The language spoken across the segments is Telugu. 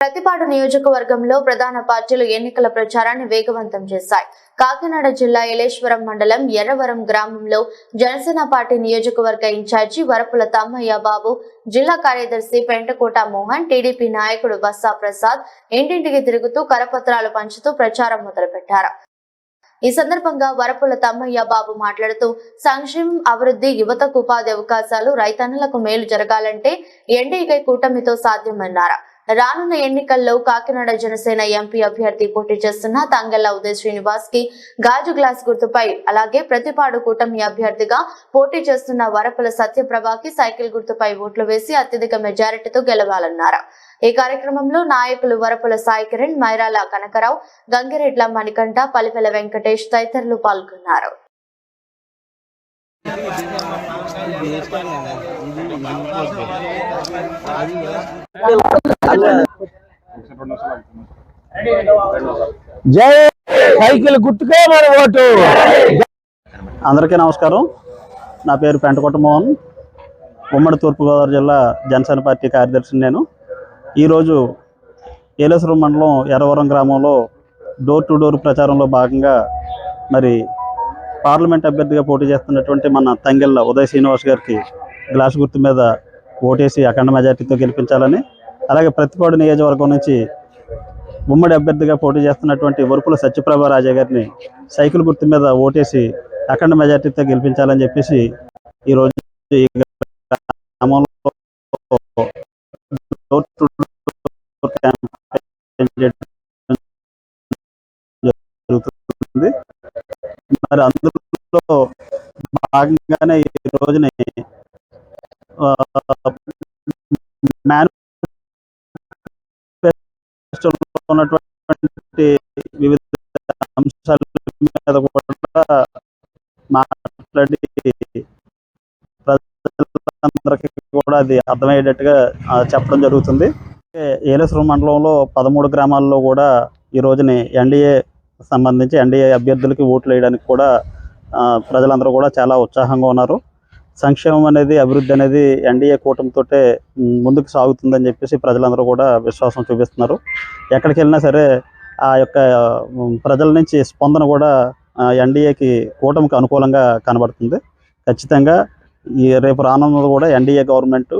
ప్రతిపాడు నియోజకవర్గంలో ప్రధాన పార్టీలు ఎన్నికల ప్రచారాన్ని వేగవంతం చేశాయి. కాకినాడ జిల్లా ఎలేశ్వరం మండలం ఎర్రవరం గ్రామంలో జనసేన పార్టీ నియోజకవర్గ ఇన్ఛార్జి వరపుల తమ్మయ్య బాబు జిల్లా కార్యదర్శి పెంటకోట మోహన్ టీడీపీ నాయకుడు బస్సా ప్రసాద్ ఇంటింటికి తిరుగుతూ కరపత్రాలు పంచుతూ ప్రచారం మొదలుపెట్టారు. ఈ సందర్భంగా వరపుల తమ్మయ్య బాబు మాట్లాడుతూ సంక్షేమం అభివృద్ధి యువతకు ఉపాధి అవకాశాలు రైతన్నులకు మేలు జరగాలంటే ఎన్డీఏ కూటమితో సాధ్యమన్నారు. రానున్న ఎన్నికల్లో కాకినాడ జనసేన ఎంపీ అభ్యర్థి పోటీ చేస్తున్న తంగెల్ల ఉదయ్ శ్రీనివాస్కి గాజు గ్లాస్ గుర్తుపై అలాగే ప్రతిపాడు కూటమి అభ్యర్థిగా పోటీ చేస్తున్న వరపుల సత్యప్రభకి సైకిల్ గుర్తుపై ఓట్లు వేసి అత్యధిక మెజారిటీతో గెలవాలన్నారు. ఈ కార్యక్రమంలో నాయకులు వరపుల సాయి కిరణ్ మైరాల కనకరావు గంగిరెడ్ల మణికంఠ పలిపెల వెంకటేష్ తదితరులు పాల్గొన్నారు. జై సైకిల్ గుర్తుకే మన ఓటు. అందరికీ నమస్కారం. నా పేరు పెంటకొట్ట మోహన్. ఉమ్మడి తూర్పుగోదావరి జిల్లా జనసేన పార్టీ కార్యదర్శిని నేను. ఈరోజు ఏలేశ్వరం మండలం ఎర్రవరం గ్రామంలో డోర్ టు డోర్ ప్రచారంలో భాగంగా మరి పార్లమెంట్ అభ్యర్థిగా పోటీ చేస్తున్నటువంటి మన తంగెళ్ళ ఉదయ్ శ్రీనివాస్ గారికి గ్లాస్ గుర్తు మీద ఓటేసి అఖండ మెజార్టీతో గెలిపించాలని అలాగే ప్రతిపాడు నియోజకవర్గం నుంచి ఉమ్మడి అభ్యర్థిగా పోటీ చేస్తున్నటువంటి వరుపుల సత్యప్రభా రాజా గారిని సైకిల్ గుర్తు మీద ఓటేసి అఖండ మెజార్టీతో గెలిపించాలని చెప్పేసి ఈరోజు ఈ గ్రామంలో జరుగుతుంది. మరి అందులో భాగంగానే ఈ రోజుని ఉన్నటువంటి వివిధ అంశాల మీద కూడా మాట్లాడి ప్రజలందరికీ కూడా అది అర్థమయ్యేటట్టుగా చెప్పడం జరుగుతుంది. ఏలేశ్వరం మండలంలో పదమూడు గ్రామాల్లో కూడా ఈ రోజుని ఎన్డీఏ సంబంధించి ఎన్డీఏ అభ్యర్థులకి ఓట్లు వేయడానికి కూడా ప్రజలందరూ కూడా చాలా ఉత్సాహంగా ఉన్నారు. సంక్షేమం అనేది అభివృద్ధి అనేది ఎన్డీఏ కూటమితోటే ముందుకు సాగుతుందని చెప్పేసి ప్రజలందరూ కూడా విశ్వాసం చూపిస్తున్నారు. ఎక్కడికి వెళ్ళినా సరే ఆ యొక్క ప్రజల నుంచి స్పందన కూడా ఎన్డీఏకి కూటమికి అనుకూలంగా కనబడుతుంది. ఖచ్చితంగా ఈ రేపు రానున్నది కూడా ఎన్డీఏ గవర్నమెంట్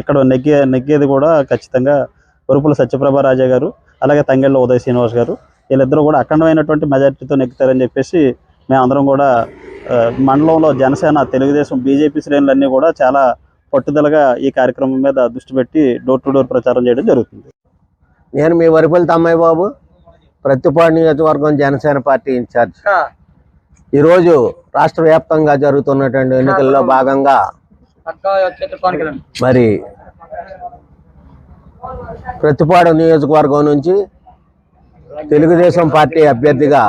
ఇక్కడ నెగ్గే నెగ్గేది కూడా ఖచ్చితంగా ఉరుపుల సత్యప్రభ రాజా గారు అలాగే తంగెళ్ళ ఉదయ్ శ్రీనివాస్ గారు వీళ్ళిద్దరూ కూడా అఖండమైనటువంటి మెజార్టీతో నెగ్గుతారని చెప్పేసి మేమందరం కూడా మండలంలో జనసేన తెలుగుదేశం బీజేపీ శ్రేణులన్నీ కూడా చాలా పట్టుదలగా ఈ కార్యక్రమం మీద దృష్టి పెట్టి డోర్ టు డోర్ ప్రచారం చేయడం జరుగుతుంది. నేను మీ వరిపల్లి తమ్మయ్య బాబు ప్రతిపాడు నియోజకవర్గం జనసేన పార్టీ ఇన్ఛార్జ్. ఈరోజు రాష్ట్ర వ్యాప్తంగా జరుగుతున్నటువంటి ఎన్నికల్లో భాగంగా మరి ప్రతిపాడు నియోజకవర్గం నుంచి తెలుగుదేశం పార్టీ అభ్యర్థిగా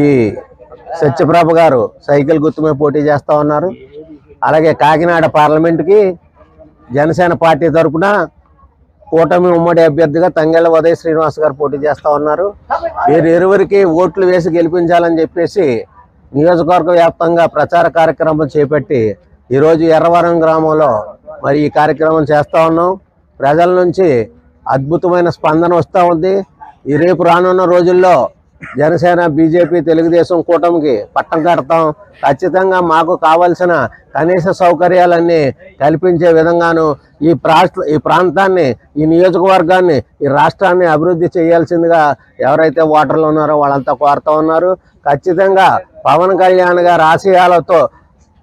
ఈ సత్యప్రభ గారు సైకిల్ గుర్తుమే పోటీ చేస్తూ ఉన్నారు. అలాగే కాకినాడ పార్లమెంట్కి జనసేన పార్టీ తరపున కూటమి ఉమ్మడి అభ్యర్థిగా తంగెళ్ళ ఉదయ్ శ్రీనివాస్ గారు పోటీ చేస్తూ ఉన్నారు. వీరు ఇరువురికి ఓట్లు వేసి గెలిపించాలని చెప్పేసి నియోజకవర్గ వ్యాప్తంగా ప్రచార కార్యక్రమం చేపట్టి ఈరోజు ఎర్రవరం గ్రామంలో మరి ఈ కార్యక్రమం చేస్తూ ఉన్నాం. ప్రజల నుంచి అద్భుతమైన స్పందన వస్తూ ఉంది. ఈ రేపు రానున్న రోజుల్లో జనసేన బీజేపీ తెలుగుదేశం కూటమికి పట్టం కడతాం. ఖచ్చితంగా మాకు కావలసిన కనీస సౌకర్యాలన్నీ కల్పించే విధంగాను ఈ ప్రాంత ఈ ప్రాంతాన్ని ఈ నియోజకవర్గాన్ని ఈ రాష్ట్రాన్ని అభివృద్ధి చేయాల్సిందిగా ఎవరైతే ఓటర్లు ఉన్నారో వాళ్ళంతా కోరుతూ ఉన్నారు. ఖచ్చితంగా పవన్ కళ్యాణ్ గారి ఆశయాలతో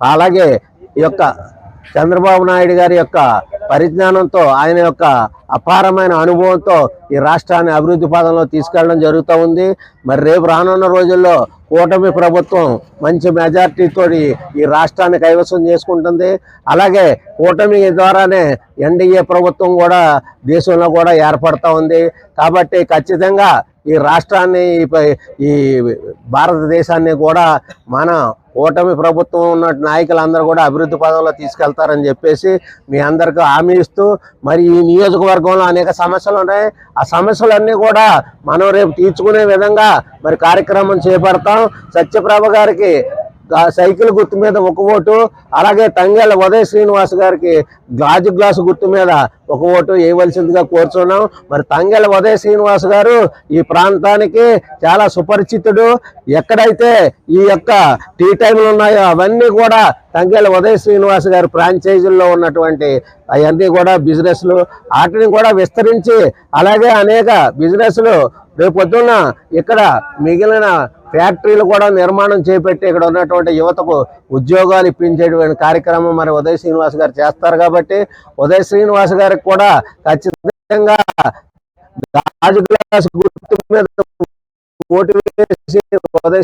అలాగే ఈ యొక్క చంద్రబాబు నాయుడు గారి యొక్క పరిజ్ఞానంతో ఆయన యొక్క అపారమైన అనుభవంతో ఈ రాష్ట్రాన్ని అభివృద్ధి పాదంలో తీసుకెళ్ళడం జరుగుతూ ఉంది. మరి రేపు రానున్న రోజుల్లో కూటమి ప్రభుత్వం మంచి మెజార్టీతో ఈ రాష్ట్రాన్ని కైవసం చేసుకుంటుంది. అలాగే కూటమి ద్వారానే ఎన్డీఏ ప్రభుత్వం కూడా దేశంలో కూడా ఏర్పడతా ఉంది. కాబట్టి ఖచ్చితంగా ఈ రాష్ట్రాన్ని ఈ భారతదేశాన్ని కూడా మన ఓటమి ప్రభుత్వం ఉన్న నాయకులందరూ కూడా అభివృద్ధి పదంలో తీసుకెళ్తారని చెప్పేసి మీ అందరికీ హామీ ఇస్తూ మరి ఈ నియోజకవర్గంలో అనేక సమస్యలు ఉన్నాయి. ఆ సమస్యలన్నీ కూడా మనం రేపు తీర్చుకునే విధంగా మరి కార్యక్రమం చేపడతాం. సత్యప్రభ గారికి సైకిల్ గుర్తు మీద ఒక ఓటు అలాగే తంగేళ్ళ ఉదయ శ్రీనివాస్ గారికి గాజు గ్లాసు గుర్తు మీద ఒక ఓటు వేయవలసిందిగా కోరుచున్నాం. మరి తంగేళ్ళ ఉదయ శ్రీనివాస్ గారు ఈ ప్రాంతానికి చాలా సుపరిచితుడు. ఎక్కడైతే ఈ యొక్క టీ టైంలు ఉన్నాయో అవన్నీ కూడా తంగేళ్ళ ఉదయ శ్రీనివాస్ గారి ఫ్రాంచైజీల్లో ఉన్నటువంటి అవన్నీ కూడా బిజినెస్లు వాటిని కూడా విస్తరించి అలాగే అనేక బిజినెస్లు రేపొద్దున్న ఇక్కడ మిగిలిన ఫ్యాక్టరీలు కూడా నిర్మాణం చేపట్టి ఇక్కడ ఉన్నటువంటి యువతకు ఉద్యోగాలు ఇప్పించేటువంటి కార్యక్రమం మరి ఉదయ్ శ్రీనివాస్ గారు చేస్తారు కాబట్టి ఉదయ్ శ్రీనివాస్ గారికి కూడా ఖచ్చితంగా రాజు గ్లాస్ గుర్తు మీద ఓటు వేసి ఉదయ్